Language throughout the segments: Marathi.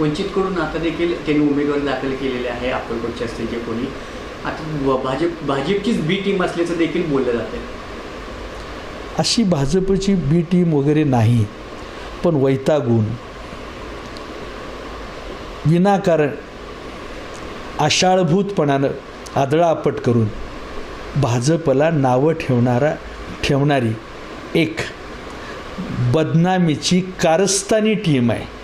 वंचितकडून आता देखील त्यांनी उमेदवारी दाखल केलेले आहे अक्कलकोटचे असतील जे कोणी. आता व- भाजप भाजपचीच बी टीम असल्याचं देखील बोललं जातं अशी भाजपची बी टीम वगैरे नाही पण वैतागून विनाकारण आशाळभूतपणानं आदळापट करून भाजपला नावं ठेवणारा ठेवणारी एक बदनामीची कारस्तानी टीम आहे.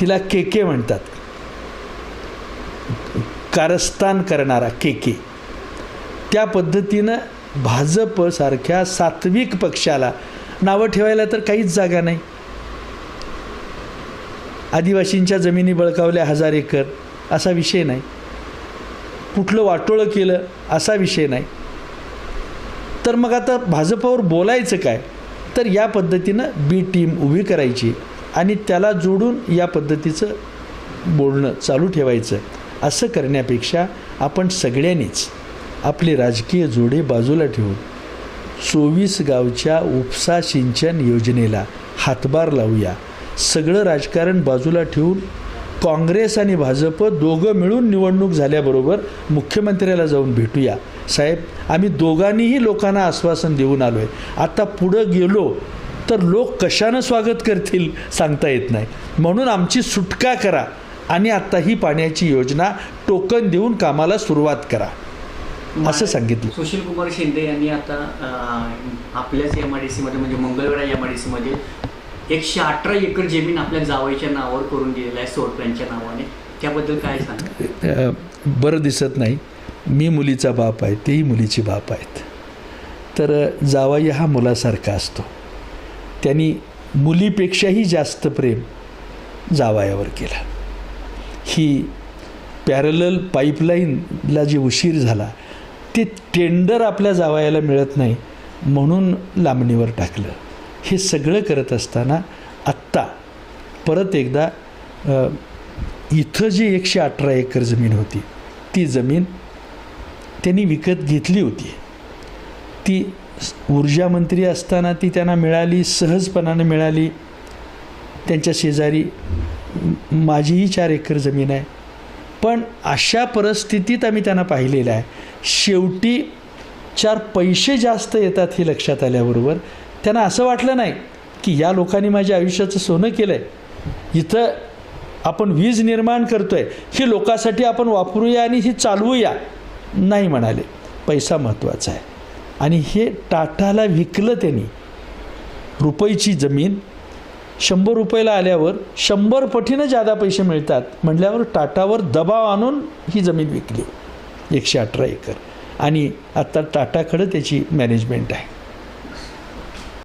तिला के के म्हणतात. कारस्थान करणारा के के. त्या पद्धतीनं भाजपसारख्या सात्विक पक्षाला नावं ठेवायला तर काहीच जागा नाही. आदिवासींच्या जमिनी बळकावल्या हजार एकर असा विषय नाही. कुठलं वाटोळं केलं असा विषय नाही. तर मग आता भाजपावर बोलायचं काय? तर या पद्धतीनं बी टीम उभी करायची. आणि त्याला जोडून या पद्धतीचं बोलणं चालू ठेवायचं. असं करण्यापेक्षा आपण सगळ्यांनीच आपले राजकीय जोडे बाजूला ठेवून चोवीस गावच्या उपसा सिंचन योजनेला हातभार लावूया. सगळं राजकारण बाजूला ठेवून काँग्रेस आणि भाजप दोघं मिळून निवडणूक झाल्याबरोबर मुख्यमंत्र्याला जाऊन भेटूया. साहेब आम्ही दोघांनीही लोकांना आश्वासन देऊन आलो आहे आता पुढं गेलो तर लोक कशानं स्वागत करतील सांगता येत नाही. म्हणून आमची सुटका करा आणि आत्ता ही पाण्याची योजना टोकन देऊन कामाला सुरुवात करा. असं सांगितलं. सुशील कुमार शिंदे यांनी आता आपल्याच एम आय डी सीमध्ये म्हणजे मंगळवेढा एम आय डी सीमध्ये एकशे अठरा एकर जमीन आपल्या जावईच्या नावावर करून दिलेलं आहे सोडप्यांच्या नावाने. त्याबद्दल काय सांगा? बरं दिसत नाही. मी मुलीचा बाप आहे तेही मुलीची बाप आहेत. तर जावई हा मुलासारखा असतो. त्यांनी मुलीपेक्षाही जास्त प्रेम जावयावर केला. ही पॅरलल पाईपलाईनला जे उशीर झाला ते टेंडर आपल्या जावायला मिळत नाही म्हणून लांबणीवर टाकलं. हे सगळं करत असताना आत्ता परत एकदा इथं जी एकशे अठरा एकर जमीन होती ती जमीन त्यांनी विकत घेतली होती. ती ऊर्जामंत्री ऊर्जा मंत्री असताना ती त्यांना मिळाली सहजपणाने मिळाली. त्यांच्या शेजारी माझीही चार एकर जमीन आहे. पण अशा परिस्थितीत आम्ही त्यांना पाहिलेलं आहे. शेवटी चार पैसे जास्त येतात हे लक्षात आल्याबरोबर त्यांना असं वाटलं नाही की या लोकांनी माझ्या आयुष्याचं सोनं केलं आहे इथं आपण वीज निर्माण करतो आहे ही लोकांसाठी आपण वापरूया आणि ही चालवूया नाही म्हणाले. पैसा महत्त्वाचा आहे. आणि हे टाटाला विकलं त्यांनी. रुपयची जमीन शंभर रुपयाला आल्यावर शंभर पटीनं जादा पैसे मिळतात म्हटल्यावर टाटावर दबाव आणून ही जमीन विकली. एकशे अठरा एकर. आणि आत्ता टाटाकडं त्याची मॅनेजमेंट आहे.